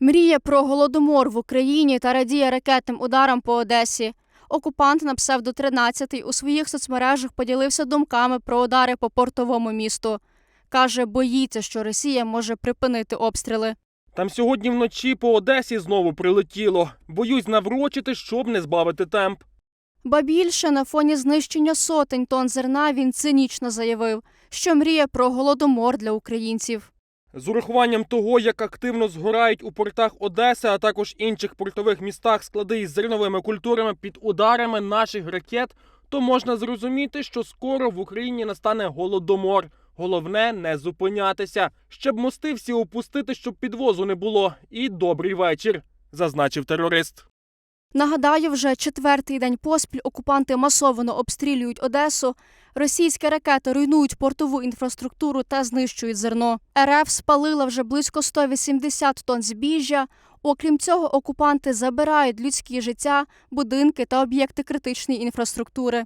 Мріє про голодомор в Україні та радіє ракетним ударам по Одесі. Окупант на псевдо 13 у своїх соцмережах поділився думками про удари по портовому місту. Каже, боїться, що Росія може припинити обстріли. Там сьогодні вночі по Одесі знову прилетіло. Боюсь наврочити, щоб не збавити темп. Ба більше на фоні знищення сотень тонн зерна він цинічно заявив, що мріє про голодомор для українців. З урахуванням того, як активно згорають у портах Одеси, а також інших портових містах склади із зерновими культурами під ударами наших ракет, то можна зрозуміти, що скоро в Україні настане голодомор. Головне не зупинятися, щоб мости всі опустити, щоб підвозу не було. І добрий вечір, зазначив терорист. Нагадаю, вже четвертий день поспіль окупанти масово обстрілюють Одесу. Російські ракети руйнують портову інфраструктуру та знищують зерно. РФ спалила вже близько 180 тонн збіжжя. Окрім цього, окупанти забирають людські життя, будинки та об'єкти критичної інфраструктури.